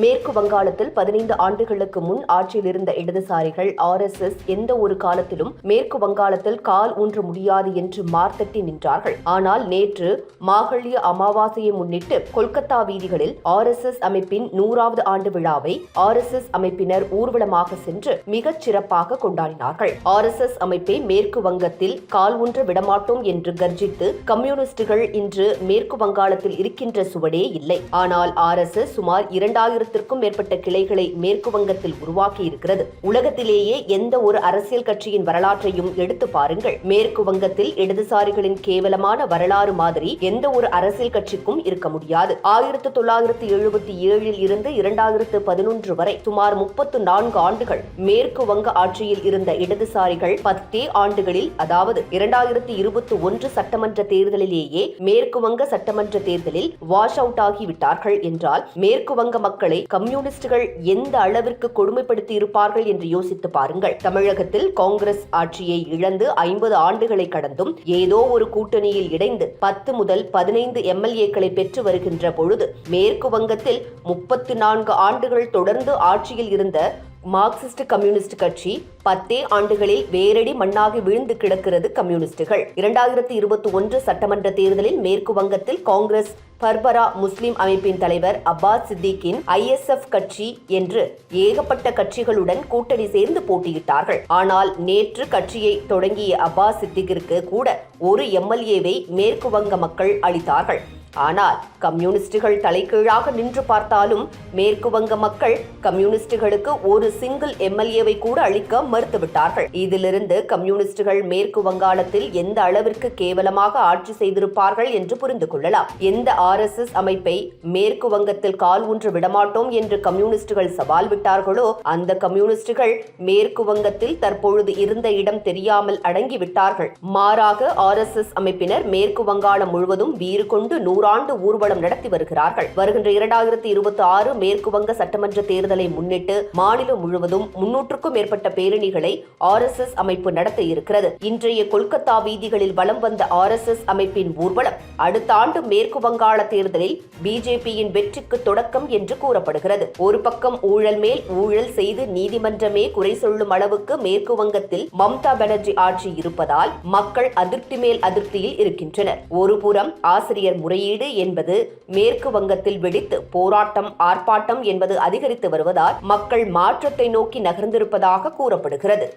மேற்கு வங்காளத்தில் பதினைந்து ஆண்டுகளுக்கு முன் ஆட்சியில் இருந்த இடதுசாரிகள் ஆர் எஸ் எஸ் எந்த ஒரு காலத்திலும் மேற்கு வங்காளத்தில் கால் ஊன்ற முடியாது என்று மார்த்தட்டி நின்றார்கள். ஆனால் நேற்று மாகழிய அமாவாசையை முன்னிட்டு கொல்கத்தா வீதிகளில் ஆர் எஸ் எஸ் அமைப்பின் நூறாவது ஆண்டு விழாவை ஆர் எஸ் எஸ் அமைப்பினர் ஊர்வலமாக சென்று மிகச் சிறப்பாக கொண்டாடினார்கள். ஆர் எஸ் எஸ் அமைப்பை மேற்கு வங்கத்தில் கால் ஊன்ற விடமாட்டோம் என்று கர்ஜித்து கம்யூனிஸ்டுகள் இன்று மேற்கு வங்காளத்தில் இருக்கின்ற சுவடே இல்லை. ஆனால் ஆர் எஸ் எஸ் சுமார் இரண்டாயிரத்திற்கும் மேற்பட்ட கிளைகளை மேற்கு வங்கத்தில் உருவாக்கி இருக்கிறது உலகத்திலேயே எந்த ஒரு அரசியல் கட்சியின் வரலாற்றையும் எடுத்து பாருங்கள். மேற்கு வங்கத்தில் இடதுசாரிகளின் கேவலமான வரலாறு மாதிரி எந்த ஒரு அரசியல் கட்சிக்கும் இருக்க முடியாது. ஆயிரத்தி தொள்ளாயிரத்தி எழுபத்தி ஏழில் இருந்து இரண்டாயிரத்து பதினொன்று வரை சுமார் முப்பத்து நான்கு ஆண்டுகள் மேற்கு வங்க ஆட்சியில் இருந்த இடதுசாரிகள் பத்தே ஆண்டுகளில் அதாவது இரண்டாயிரத்தி இருபத்தி ஒன்று சட்டமன்ற தேர்தலிலேயே மேற்கு வங்க சட்டமன்ற தேர்தலில் வாஷ் அவுட் ஆகிவிட்டார்கள் என்றால் மேற்கு வங்க மக்கள் கம்யூனிஸ்டுகள் எந்த அளவிற்கு கொடுமைப்படுத்தி இருப்பார்கள் என்று யோசித்து பாருங்கள். தமிழகத்தில் காங்கிரஸ் ஆட்சியை இழந்து ஐம்பது ஆண்டுகளை கடந்தும் ஏதோ ஒரு கூட்டணியில் இணைந்து பத்து முதல் பதினைந்து எம்எல்ஏக்களை பெற்று வருகின்ற பொழுது மேற்கு வங்கத்தில் முப்பத்தி நான்கு ஆண்டுகள் தொடர்ந்து ஆட்சியில் இருந்த மார்க்சிஸ்ட் கம்யூனிஸ்ட் கட்சி பத்தே ஆண்டுகளில் வேரடி மண்ணாகி விழுந்து கிடக்கிறது கம்யூனிஸ்டுகள். இரண்டாயிரத்தி இருபத்தி ஒன்று சட்டமன்ற தேர்தலில் மேற்கு வங்கத்தில் காங்கிரஸ் பர்பரா முஸ்லிம் அமைப்பின் தலைவர் அப்பாஸ் சித்திக்கின் ஐஎஸ்எஃப் கட்சி என்று ஏகப்பட்ட கட்சிகளுடன் கூட்டணி சேர்ந்து போட்டியிட்டார்கள். ஆனால் நேற்று கட்சியை தொடங்கிய அப்பாஸ் சித்திகிற்கு கூட ஒரு எம்எல்ஏவை மேற்கு வங்க மக்கள் அளித்தார்கள். ஆனால் கம்யூனிஸ்டுகள் தலைகீழாக நின்று பார்த்தாலும் மேற்கு வங்க மக்கள் கம்யூனிஸ்டுகளுக்கு ஒரு சிங்கிள் எம்எல்ஏவை கூட அளிக்க மறுத்துவிட்டார்கள். இதிலிருந்து கம்யூனிஸ்டுகள் மேற்கு வங்காளத்தில் எந்த அளவிற்கு கேவலமாக ஆட்சி செய்திருப்பார்கள் என்று புரிந்து கொள்ளலாம். எந்த ஆர் எஸ் எஸ் அமைப்பை மேற்கு வங்கத்தில் கால் ஊன்று விடமாட்டோம் என்று கம்யூனிஸ்டுகள் சவால் விட்டார்களோ அந்த கம்யூனிஸ்டுகள் மேற்கு வங்கத்தில் தற்பொழுது இருந்த இடம் தெரியாமல் அடங்கிவிட்டார்கள். மாறாக ஆர் எஸ் எஸ் அமைப்பினர் மேற்கு வங்காளம் முழுவதும் வீறு கொண்டு நூறு ஓராண்டு ஊர்வலம் நடத்தி வருகிறார்கள். வருகின்ற இரண்டாயிரத்தி இருபத்தி ஆறு மேற்கு வங்க சட்டமன்ற தேர்தலை முன்னிட்டு மாநிலம் முழுவதும் முன்னூற்றுக்கும் மேற்பட்ட பேரணிகளை ஆர் எஸ் எஸ் அமைப்பு நடத்த இருக்கிறது. இன்றைய கொல்கத்தா வீதிகளில் வலம் வந்த ஆர் எஸ் எஸ் அமைப்பின் ஊர்வலம் அடுத்த ஆண்டு மேற்கு வங்காள தேர்தலில் பிஜேபியின் வெற்றிக்கு தொடக்கம் என்று கூறப்படுகிறது. ஒரு பக்கம் ஊழல் மேல் ஊழல் செய்து நீதிமன்றமே குறை சொல்லும் அளவுக்கு மேற்கு வங்கத்தில் மம்தா பானர்ஜி ஆட்சி இருப்பதால் மக்கள் அதிருப்தி மேல் அதிருப்தியில் இருக்கின்றனர். ஒருபுறம் ஆசிரியர் முறையீடு என்பது மேற்கு வங்கத்தில் வெடித்து போராட்டம் ஆர்ப்பாட்டம் என்பது அதிகரித்து வருவதால் மக்கள் மாற்றத்தை நோக்கி நகர்ந்திருப்பதாக கூறப்படுகிறது.